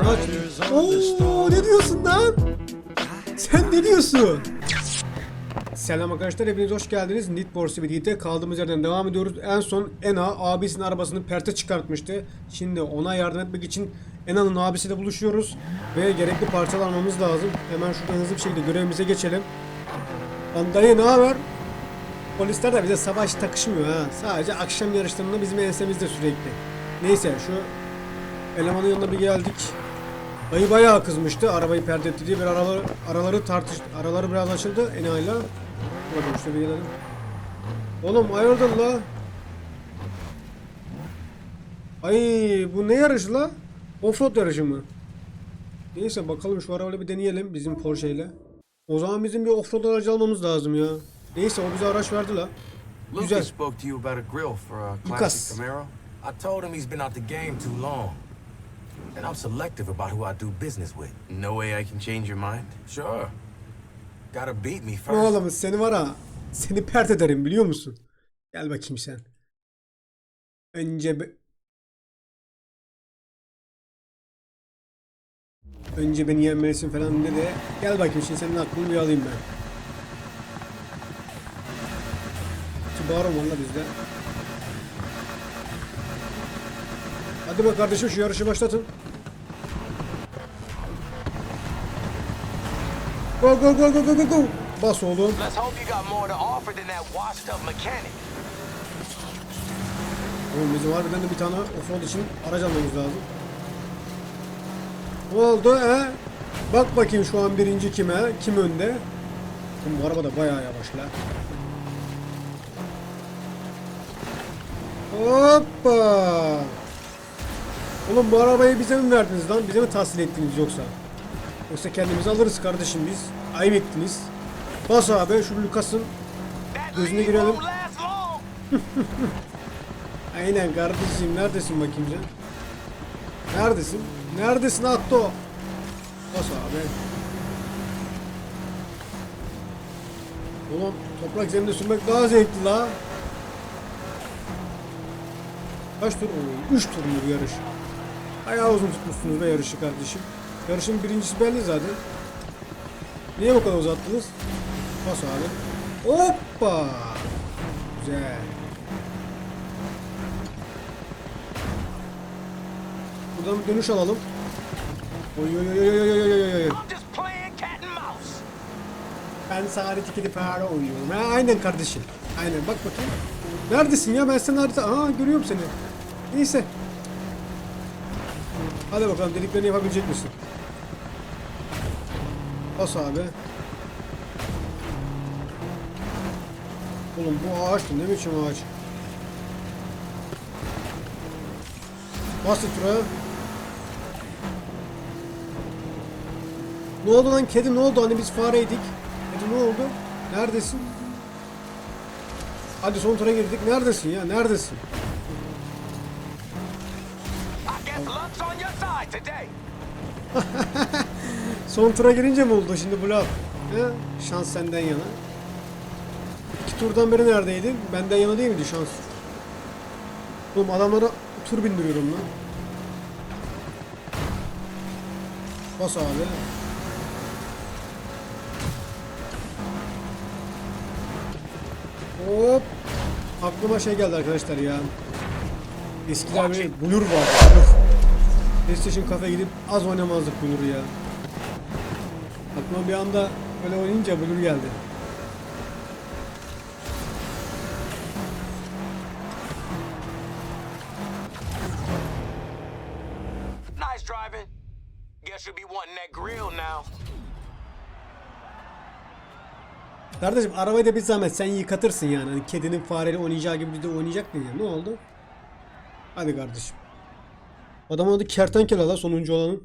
Aç. Oo ne diyorsun lan? Sen ne diyorsun? Selam arkadaşlar hepiniz hoş geldiniz. Need Borsi birlikte kaldığımız yerden devam ediyoruz. En son Ena abisinin arabasını perte çıkartmıştı. Şimdi ona yardım etmek için Ena'nın abisiyle buluşuyoruz. Ve gerekli parçalar almamız lazım. Hemen şuradan hızlı bir şekilde görevimize geçelim. Lan dayı ne haber? Polisler de bize savaş takışmıyor ha. Sadece akşam yarışlarında bizim ensemizde sürekli. Neyse şu elemanın yanına bir geldik. Dayı bayağı kızmıştı arabayı perde etti diye bir araları, araları tartış araları biraz açıldı Ena'yla. Bakın şöyle bir gelelim. Oğlum hayırdır la? Ay bu ne yarışı la? Offroad yarışı mı? Neyse bakalım şu arabayla bir deneyelim bizim Porsche ile. O zaman bizim bir offroad aracı almamız lazım ya. Neyse o bize araç verdi la. Güzel. Lucas spoke to you about a grill for a Lucas. classic Camaro. I told him he's been out the game too long. And I'm selective about who I do business with. No way I can change your mind? Sure. Gotta beat me first. Oğlum seni var ha. Seni pert ederim biliyor musun? Gel bakayım sen. Önce be... Önce beni yenmelisin falan dedi. Gel bakayım şimdi senin aklını bir alayım ben. Subaru valla bizde. Hadi bak kardeşim şu yarışı başlatın. Go go go go go go go. Bas oğlum. Oğlum bizim harbiden de bir tane offroad için araç almamız lazım. Ne oldu he? Bak bakayım şu an birinci kime? Kim önde? Oğlum bu araba da bayağı yavaş la. Hoppa! Oğlum bu arabayı bize mi verdiniz lan? Bize mi tahsil ettiniz yoksa? Yoksa kendimiz alırız kardeşim biz. Ayıp ettiniz. Bas abi şu Lucas'ın Gözüne girelim. Aynen kardeşim neredesin bakayım sen? Neredesin? Neredesin Atto? Bas abi. Oğlum toprak zeminde sürmek daha zevkli la. Kaç tur? Oo, 3 tur mu yarış? Bayağı uzun tutmuşsunuz be yarışı kardeşim. Yarışın birincisi belli zaten. Niye bu kadar uzattınız? Bas abi. Hoppa! Güzel. Buradan bir dönüş alalım. Oy oy oy oy oy oy oy. Ben sadece gidip para oynuyorum. Ha, aynen kardeşim. Aynen bak bakayım. Neredesin ya ben sen harita... Aa görüyorum seni. Neyse Hadi bakalım dediklerini yapabilecek misin? Bas abi. Oğlum bu ağaçtı ne biçim ağaç? Bas tura. Ne oldu lan kedi ne oldu? Hani biz fareydik. Kedi ne oldu? Neredesin? Hadi son tura girdik. Neredesin ya? Neredesin? Son tura girince mi oldu şimdi bu laf? He? Şans senden yana. İki turdan beri neredeydin? Benden yana değil miydi şans? Oğlum adamlara tur bindiriyorum lan. Bas abi. Hop. Aklıma şey geldi arkadaşlar ya. Eskiler bir Blur var. PlayStation Cafe gidip az oynamazdık Blur'u ya. Aklıma bir anda böyle oynayınca Blur geldi. Nice driving. Guess you'll be wanting that grill now. Kardeşim arabayı da bir zahmet sen yıkatırsın yani. Hani kedinin fareyle oynayacağı gibi bir de oynayacak mı ya? Ne oldu? Hadi kardeşim. Adamın adı Kertenkele la sonuncu olanın.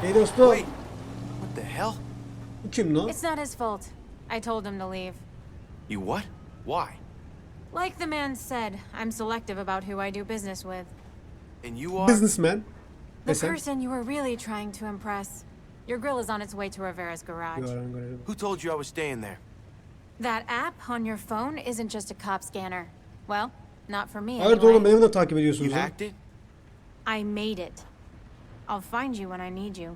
Hey dostum. Wait. What the hell? Bu kim lan? It's not his fault. I told him to leave. You what? Why? Like the man said, I'm selective about who I do business with. And you are? Businessman. The Desem. person you were really trying to impress. Your grill is on its way to Rivera's garage. Who told you I was staying there? That app on your phone isn't just a cop scanner. Well, not for me Hayır anyway. oğlum beni de takip ediyorsunuz You ha. hacked it? I made it. I'll find you when I need you.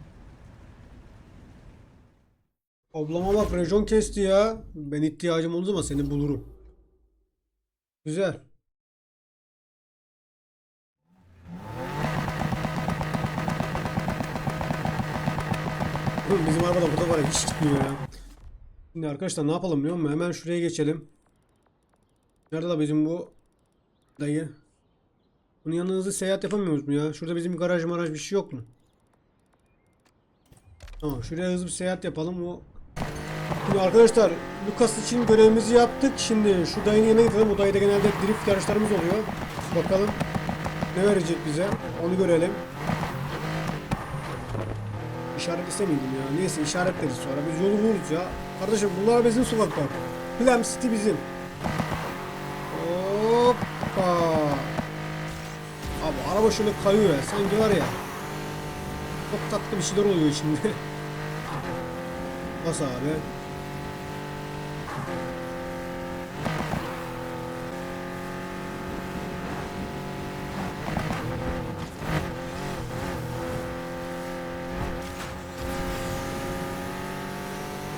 Ablama bak rejon kesti ya. Ben ihtiyacım olduğu zaman seni bulurum. Güzel. Oğlum Bizim araba da burada var ya hiç gitmiyor ya. Şimdi arkadaşlar ne yapalım biliyor musun? Hemen şuraya geçelim. Nerede la bizim bu dayı? Bunun yanına hızlı seyahat yapamıyoruz mu ya? Şurada bizim garaj maraj bir şey yok mu? Tamam şuraya hızlı bir seyahat yapalım. O Şimdi arkadaşlar Lucas için görevimizi yaptık. Şimdi şu dayının yanına gidelim. O dayıda genelde drift yarışlarımız oluyor. Bakalım ne verecek bize. Onu görelim. İşaret istemiyordum ya. Neyse işaretleriz sonra. Biz yolu buluruz ya. Kardeşim bunlar bizim sokaklar. Plum City bizim. Hoppa. Abi araba şöyle kayıyor ya. Sanki var ya. Çok tatlı bir şeyler oluyor şimdi. Nasıl abi?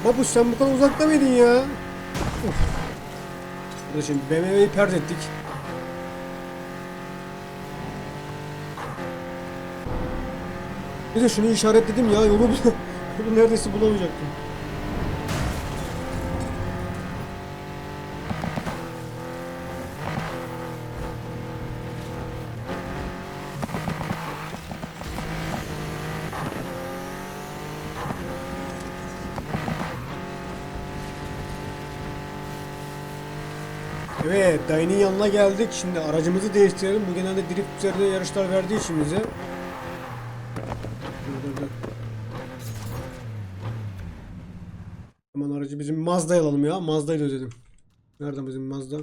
Babuş sen bu kadar uzakta mıydın ya? Uf. Kardeşim BMW'yi pert ettik. Bir de şunu işaretledim ya yolu, yolu neredeyse bulamayacaktım. Evet, dayının yanına geldik. Şimdi aracımızı değiştirelim. Bu genelde drift üzerinde yarışlar verdiği için bize. Mazda'yı alalım ya. Mazda'yı da ödedim. Nerede bizim Mazda?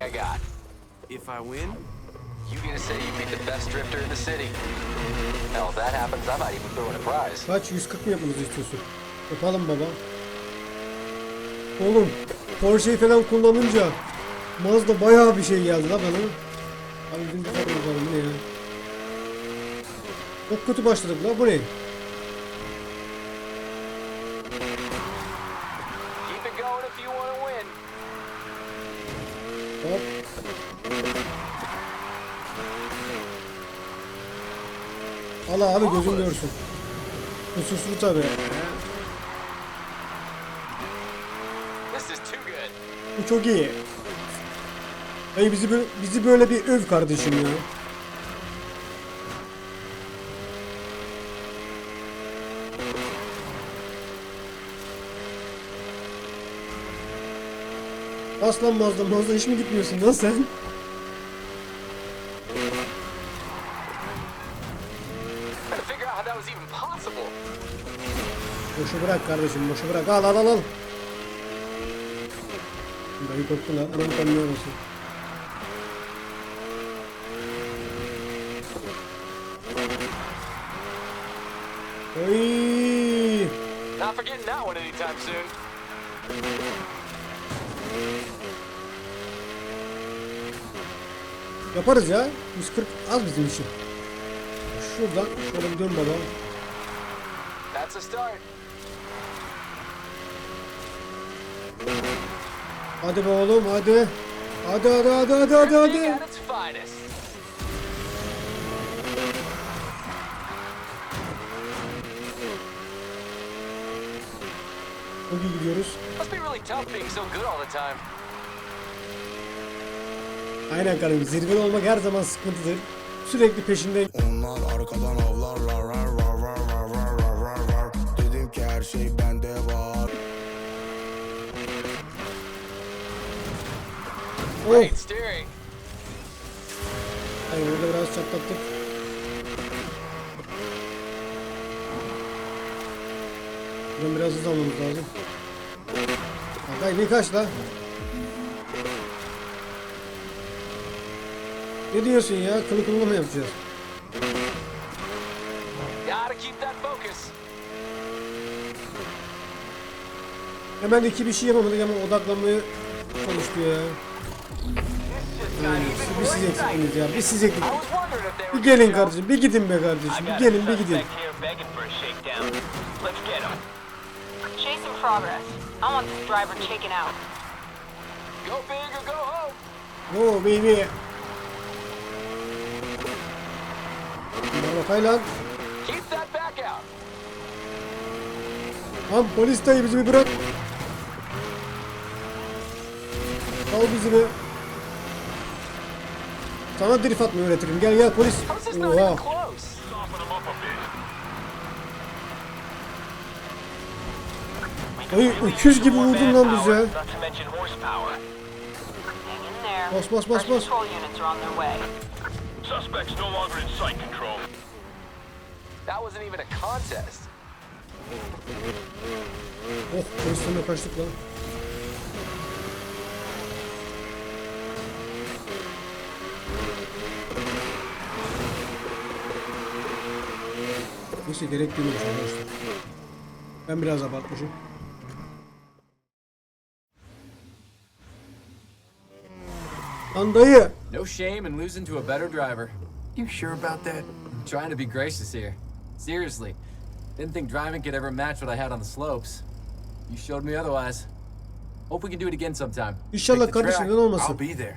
I got. If I win, You gonna say you beat the best drifter in the city? Hell, if that happens, I might even throw in a prize. Kaç? 140 mı yapmamızı istiyorsun? Yapalım baba. Oğlum Porsche'yi falan kullanınca Mazda bayağı bir şey geldi la bana. Abi bizim bir bu ne ya? Çok kötü başladık la buraya. Hop. Al abi gözün görsün. Kusursuz tabi. Bu çok iyi. Ay bizi bizi böyle bir öv kardeşim ya. Aslan Mazda Mazda hiç mi gitmiyorsun lan sen? Boşu bırak kardeşim boşu bırak al al al al. Dayı korktu lan kanına basın. Oy! Not forgetting that one anytime soon. Yaparız ya. 140 az bizim için. Şuradan şöyle bir dön baba. That's a start. Hadi be oğlum hadi. Hadi hadi hadi hadi hadi hadi. Çok iyi gidiyoruz. Must be really tough being so good all the time. Aynen kardeşim zirvede olmak her zaman sıkıntıdır. Sürekli peşinden. Onlar arkadan avlarlar. Rar, rar, rar, rar, rar, rar, rar. Dedim ki her şey bende var. Oh. Steering. Ay burada biraz çatlattık. Buradan biraz hızlanmamız lazım. Kanka ne kaç la? Ne diyorsun ya? Kılı kılına mı yapacağız? Gotta keep that focus. Hemen iki bir şey yapamadık ama odaklanmayı çalıştı ya. Bir siz eksiksiniz ya. Bir siz eksik. I was wondering if they were Bir gelin kardeşim. Bir gidin be kardeşim. Bir gelin bir gidin. Chase in progress. I want this driver taken out. Go big or go home. Oo baby. Bakay lan. Keep that back out. Lan polis dayı bizi bir bırak. Al bizi be. Sana drift atmayı öğretirim. Gel gel polis. Oha. Dayı öküz gibi vurdun lan in there. Bas bas bas bas. Suspects no longer in sight control. That wasn't even a contest. Oh polisten de kaçtık lan. Neyse gerek duymamış arkadaşlar. Ben biraz abartmışım. Lan dayı. No shame in losing to a better driver. You sure about that? I'm trying to be gracious here. Seriously. Didn't think driving could ever match what I had on the slopes. You showed me otherwise. Hope we can do it again sometime. İnşallah kardeşim neden olmasın. I'll be there.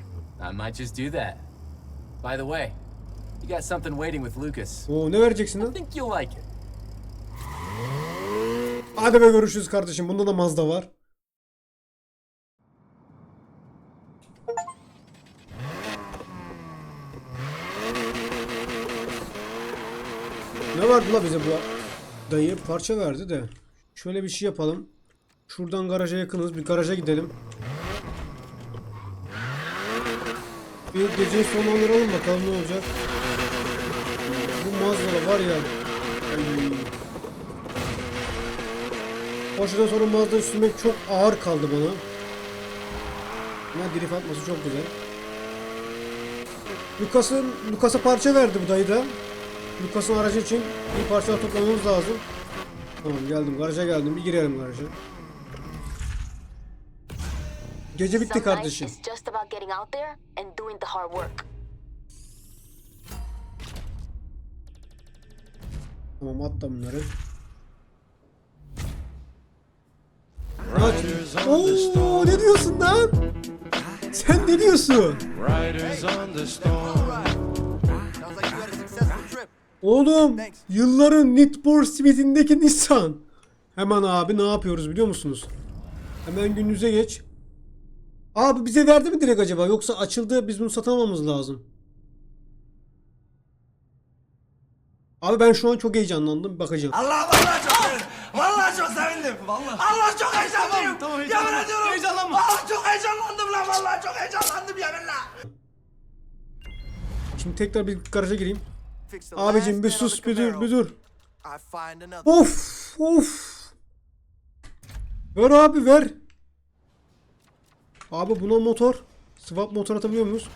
I might just do that. By the way, you got something waiting with Lucas. Oo ne vereceksin I lan? think you'll like it. Hadi be görüşürüz kardeşim. Bunda da Mazda var. Vardı la bize bu dayı? Parça verdi de. Şöyle bir şey yapalım. Şuradan garaja yakınız. Bir garaja gidelim. Bir geceyi sonlandıralım bakalım ne olacak. Bu Mazda var ya. Başından sonra Mazda sürmek çok ağır kaldı bana. Ama drift atması çok güzel. Lucas'ın Lucas'a parça verdi bu dayı da. Lucas'ın aracı için bir parça toplamamız lazım. Tamam geldim garaja geldim bir girelim garaja. Gece bitti kardeşim. Tamam atla bunları. Aç. Oo, ne diyorsun lan? Sen ne diyorsun? Oğlum yılların Need for Speed'indeki Nissan. Hemen abi ne yapıyoruz biliyor musunuz? Hemen gününüze geç. Abi bize verdi mi direkt acaba yoksa açıldı biz bunu satamamız lazım. Abi ben şu an çok heyecanlandım bakacağım. Allah vallahi çok sevindim. Vallahi çok sevindim. Vallahi. Allah çok heyecanlıyım. Tamam, Yemin ediyorum. Heyecanlanma. Allah çok heyecanlandım lan. Vallahi çok heyecanlandım yeminle. Şimdi tekrar bir garaja gireyim. Abicim bir sus bir dur bir dur. Of of. Ver abi ver. Abi buna motor. Swap motor atabiliyor muyuz?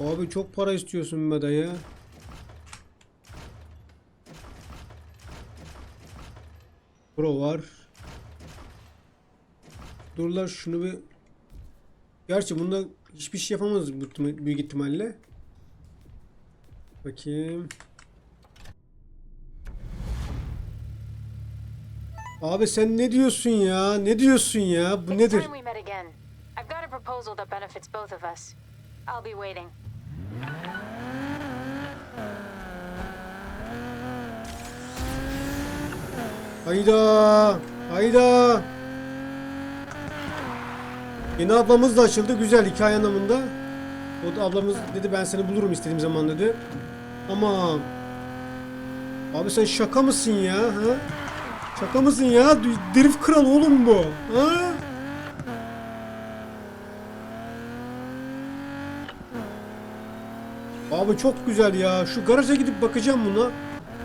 Abi çok para istiyorsun be dayı. Pro var. Dur lan şunu bir... Gerçi bunda hiçbir şey yapamaz büyük ihtimal- büyük ihtimalle. Bakayım. Abi sen ne diyorsun ya? Ne diyorsun ya? Bu nedir? time we met again. I've got a proposal that benefits both of us. I'll be waiting. Hayda! Hayda! Yeni ablamız da açıldı. Güzel hikaye anlamında. O da ablamız dedi ben seni bulurum istediğim zaman dedi. Ama Abi sen şaka mısın ya? Ha? Şaka mısın ya? Drift kral oğlum bu. Ha? Abi çok güzel ya. Şu garaja gidip bakacağım buna.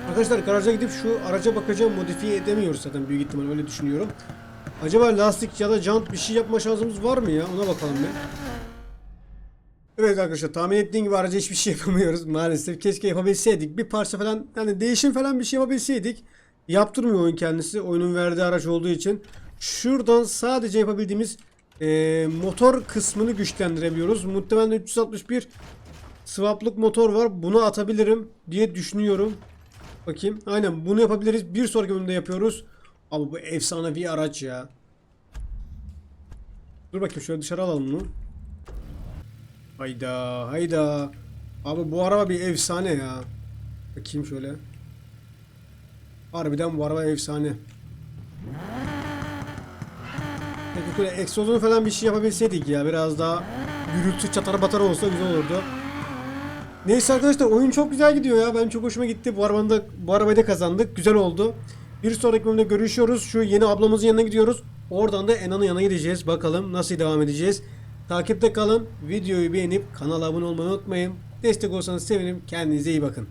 Arkadaşlar garaja gidip şu araca bakacağım. Modifiye edemiyoruz zaten büyük ihtimal öyle düşünüyorum. Acaba lastik ya da jant bir şey yapma şansımız var mı ya? Ona bakalım bir. Evet arkadaşlar tahmin ettiğim gibi araca hiçbir şey yapamıyoruz maalesef. Keşke yapabilseydik. Bir parça falan yani değişim falan bir şey yapabilseydik. Yaptırmıyor oyun kendisi. Oyunun verdiği araç olduğu için. şuradan sadece yapabildiğimiz e, motor kısmını güçlendirebiliyoruz. Muhtemelen 361 swaplık motor var. Bunu atabilirim diye düşünüyorum. Bakayım. Aynen bunu yapabiliriz. Bir sonraki bölümde yapıyoruz. Abi bu efsane bir araç ya. Dur bakayım şöyle dışarı alalım bunu. Hayda hayda. Abi bu araba bir efsane ya. Bakayım şöyle. Harbiden bu araba efsane. Peki böyle egzozunu falan bir şey yapabilseydik ya biraz daha gürültü çatar batar olsa güzel olurdu. Neyse arkadaşlar oyun çok güzel gidiyor ya. Ben çok hoşuma gitti. Bu arabanı da bu arabayı da kazandık. Güzel oldu. Bir sonraki bölümde görüşüyoruz. Şu yeni ablamızın yanına gidiyoruz. Oradan da Enan'ın yanına gideceğiz. Bakalım nasıl devam edeceğiz. Takipte kalın. Videoyu beğenip kanala abone olmayı unutmayın. Destek olsanız sevinirim. Kendinize iyi bakın.